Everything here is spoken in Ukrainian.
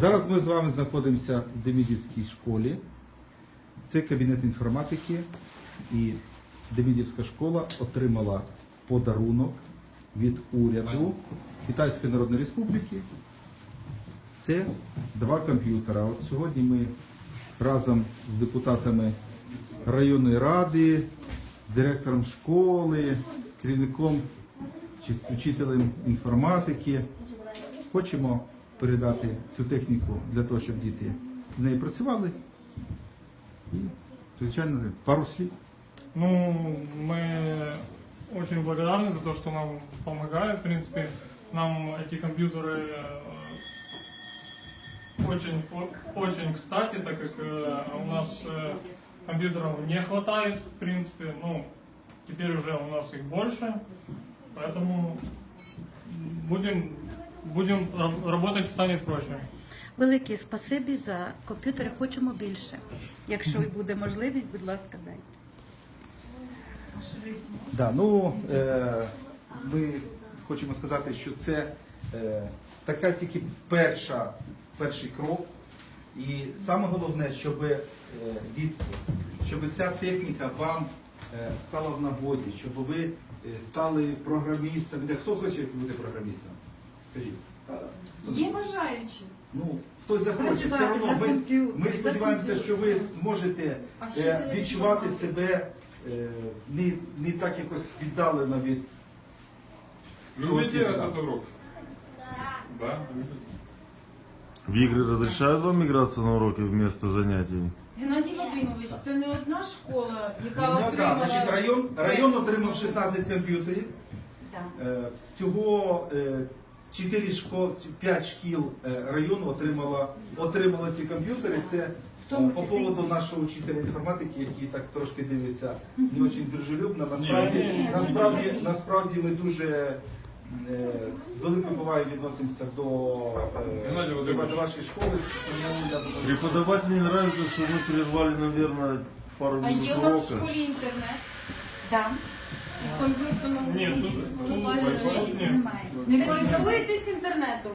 Зараз ми з вами знаходимося в Демідівській школі. Це кабінет інформатики. І Демідівська школа отримала подарунок від уряду Китайської Народної Республіки. Це два комп'ютера. От сьогодні ми разом з депутатами районної ради, з директором школи, керівником чи з вчителем інформатики хочемо передати цю техніку для того, щоб діти з нею працювали. І, звичайно, пару слів. Ну, мы очень благодарны за то, что нам помогают. В принципе, нам эти компьютеры э, очень, о- очень кстати, так как э, у нас э, компьютеров не хватает, в принципе. Ну, теперь уже у нас их больше, поэтому будем, будем ра- работать станет проще. Велике спасибі за комп'ютери. Хочемо більше. Якщо буде можливість, будь ласка, дайте. Да, ну, е, ми хочемо сказати, що це е, така тільки перша, перший крок. І саме головне, щоб, е, дітки, щоб ця техніка вам е, стала в нагоді, щоб ви е, стали програмістами. Де хто хоче бути програмістом? Скажіть. Є бажаючі. Ну, хтось захоче, все одно ми, ми сподіваємося, що ви зможете е, відчувати себе е, не, не так якось віддалено від любите этот урок? Да. В игры разрешают вам играться на уроки вместо занятий? Геннадій Вадимович, це не одна школа, яка Ну, да, отримала... значить, район, район отримав 16 комп'ютерів. Да. Е, Всього 4 школ, 5 шкіл е, району отримала, отримала ці комп'ютери. Це е, по поводу нашого вчителя інформатики, який так трошки дивиться не дуже дружелюбно. Насправді, насправді, насправді ми дуже е, з великою повагою відносимося до, до, до вашої школи. Преподавателю не нравится, что мы прервали, наверное, пару А є у вас в школі інтернет? Да. І комп'ютерному Ні, тут- тут. Немає. Не користуйтесь інтернетом?